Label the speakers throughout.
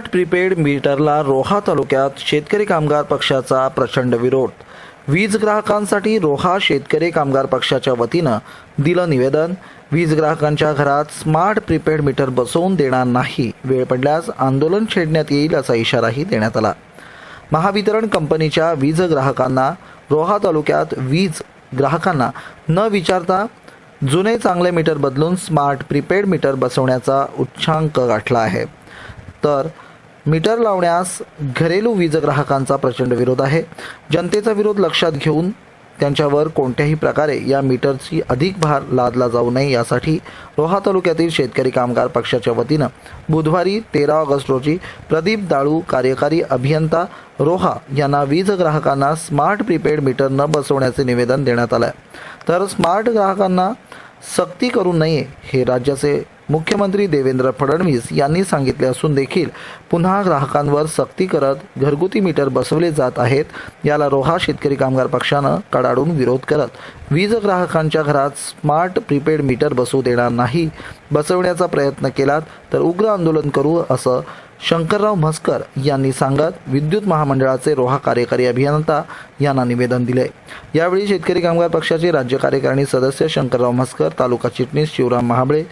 Speaker 1: Smart prepaid मीटरला रोहा तालुक्यात शेतकरी कामगार पक्षाचा प्रचंड विरोध. वीज ग्राहकांसाठी रोहा शेतकरी कामगार पक्षाच्या वतीनं दिलं निवेदन. वीज ग्राहकांच्या घरात स्मार्ट प्रीपेड मीटर बसवून देणार नाही. वेळ पडल्यास आंदोलन छेडण्यात येईल असा इशाराही देण्यात आला. महावितरण कंपनीच्या वीज ग्राहकांना रोहा तालुक्यात वीज ग्राहकांना न विचारता जुने चांगले मीटर बदलून स्मार्ट प्रीपेड मीटर बसवण्याचा उच्चांक गाठला आहे. तर मीटर लावण्यास घरेलू वीज ग्राहकांचा प्रचंड विरोध आहे. जनतेचा विरोध लक्षात घेऊन त्यांच्यावर कोणत्याही प्रकारे या मीटरची अधिक भार लादला जाऊ नये यासाठी रोहा तालुक्यातील शेतकरी कामगार पक्षाच्या वतीनं बुधवारी तेरा ऑगस्ट रोजी प्रदीप दाळू कार्यकारी अभियंता रोहा यांना वीज ग्राहकांना स्मार्ट प्रीपेड मीटर न बसवण्याचे निवेदन देण्यात आलं आहे तर स्मार्ट ग्राहकांना सक्ती करू नये हे राज्याचे मुख्यमंत्री देवेंद्र फडणवीस यांनी सांगितले असून देखील पुन्हा ग्राहकांवर सक्ती करत घरगुती मीटर बसवले जात आहेत. याला रोहा शेतकरी कामगार पक्षानं कडाडून विरोध करत वीज ग्राहकांच्या घरात स्मार्ट प्रीपेड मीटर बसवू देणार नाही. बसवण्याचा प्रयत्न केलात तर उग्र आंदोलन करू असं शंकरराव म्हस्कर यांनी सांगत विद्युत महामंडळाचे रोहा कार्यकारी अभियंता यांना निवेदन दिले. यावेळी शेतकरी कामगार पक्षाचे राज्य कार्यकारिणी सदस्य शंकरराव म्हस्कर तालुका चिटणीस शिवराम महाबळे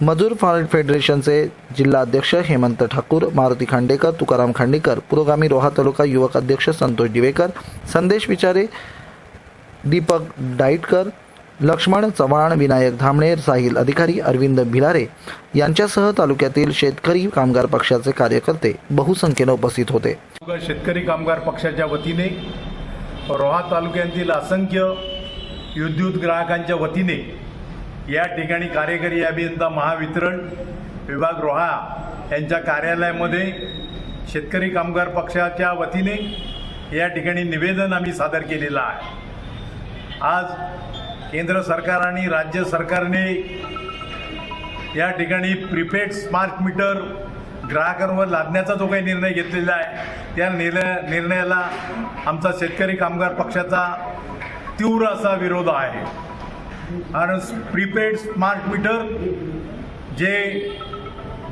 Speaker 1: मजूर फार्म फेडरेशनचे जिल्हा अध्यक्ष हेमंत ठाकूर मारुती खांडेकर तुकाराम खांडेकर पुरोगामी रोहा तालुका युवक अध्यक्ष संतोष दिवेकर संदेश विचारे दीपक डाईटकर लक्ष्मण चव्हाण विनायक धामणे साहिल अधिकारी अरविंद भिलारे यांच्यासह तालुक्यातील शेतकरी कामगार पक्षाचे कार्यकर्ते बहुसंख्येने उपस्थित होते.
Speaker 2: शेतकरी कामगार पक्षाच्या वतीने रोहा तालुक्यातील असंख्य विद्युत ग्राहकांच्या वतीने या ठिकाणी कार्यकारी अभियंता महावितरण विभाग रोहा यांच्या कार्यालयामध्ये शेतकरी कामगार पक्षाच्या वतीने या ठिकाणी निवेदन आम्ही सादर केलेलं आहे. आज केंद्र सरकार आणि राज्य सरकारने या ठिकाणी प्रीपेड स्मार्ट मीटर ग्राहकांवर लादण्याचा जो काही निर्णय घेतलेला आहे त्या निर्णय निर्णयाला आमचा शेतकरी कामगार पक्षाचा तीव्र असा विरोध आहे. कारण प्रीपेड स्मार्ट मीटर जे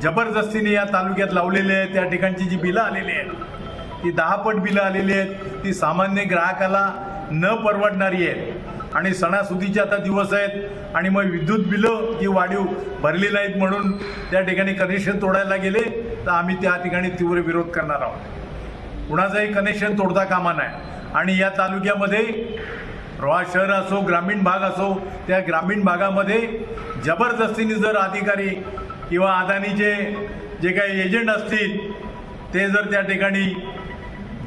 Speaker 2: जबरदस्तीने या तालुक्यात लावलेले आहेत त्या ठिकाणची जी बिलं आलेली आहेत ती दहापट बिलं आलेली आहेत ती सामान्य ग्राहकाला न परवडणारी आहेत. आणि सणासुदीचे आता दिवस आहेत आणि मग विद्युत बिलं जी वाढीव भरली नाहीत म्हणून त्या ठिकाणी कनेक्शन तोडायला गेले तर आम्ही त्या ठिकाणी तीव्र विरोध करणार आहोत. कुणाचंही कनेक्शन तोडता कामा नाही आणि या तालुक्यामध्ये रोहा शहर असो ग्रामीण भाग असो त्या ग्रामीण भागामध्ये जबरदस्तीने जर अधिकारी किंवा अदानीचे जे काही एजंट असतील ते जर त्या ठिकाणी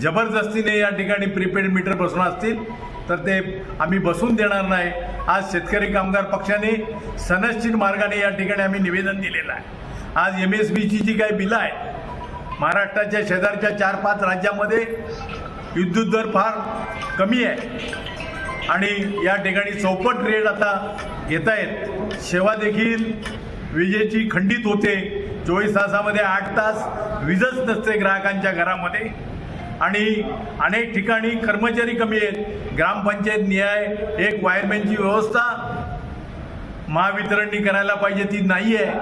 Speaker 2: जबरदस्तीने या ठिकाणी प्रीपेड मीटर बसून असतील तर ते आम्ही बसून देणार नाही. आज शेतकरी कामगार पक्षाने सनश्चित मार्गाने या ठिकाणी आम्ही निवेदन दिलेलं आहे. आज एम एस बीची जी काही बिलं आहेत. महाराष्ट्राच्या शेजारच्या चार पाच राज्यामध्ये विद्युत दर फार कमी आहे. आणि या ठिकाणी चौपट रेट आता घेत आहेत सेवा देखील विजेची खंडित होते. चोवीस तासामध्ये आठ तास वीजच नसते ग्राहकांच्या घरामध्ये. आणि अनेक ठिकाणी कर्मचारी कमी आहेत. ग्रामपंचायत न्याय एक वायरमॅनची व्यवस्था महावितरणनी करायला पाहिजे ती नाही आहे.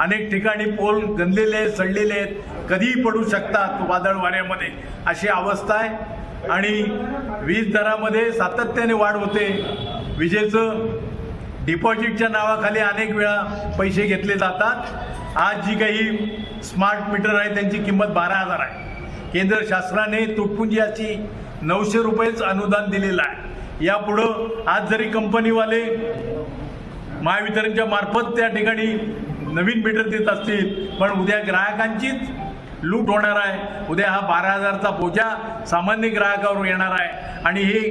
Speaker 2: अनेक ठिकाणी पोल गंजलेले आहेत सडलेले आहेत. कधीही पडू शकतात वादळ वाऱ्यामध्ये अशी अवस्था आहे. आणि वीज दरामध्ये सातत्याने वाढ होते. विजेचं डिपॉझिटच्या नावाखाली अनेक वेळा पैसे घेतले जातात. आज जी काही स्मार्ट मीटर आहे त्यांची किंमत बारा हजार आहे. केंद्र शासनाने तुटपुंजी याची नऊशे रुपयेच अनुदान दिलेलं आहे. यापुढं आज जरी कंपनीवाले महावितरणच्या मार्फत त्या ठिकाणी नवीन मीटर देत असतील पण उद्या ग्राहकांचीच लूट होणार आहे. उद्या हा बारा हजारचा बोजा सामान्य ग्राहकावर येणार आहे. आणि ही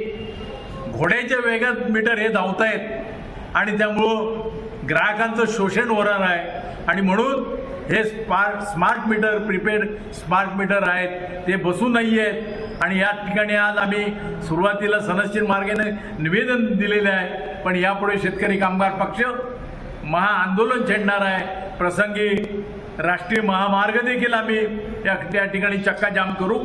Speaker 2: घोड्याच्या वेगात मीटर हे धावत आहेत आणि त्यामुळं ग्राहकांचं शोषण होणार आहे. आणि म्हणून हे smart smart meter prepaid smart meter आहेत. ते बसू नाही आहेत आणि या ठिकाणी आज आम्ही सुरुवातीला सनदशीर मार्गाने निवेदन दिलेले आहे. पण यापुढे शेतकरी कामगार पक्ष महाआंदोलन छेडणार आहे. प्रसंगी राष्ट्रीय महामार्ग देखील आम्ही या त्या ठिकाणी चक्काजाम करू.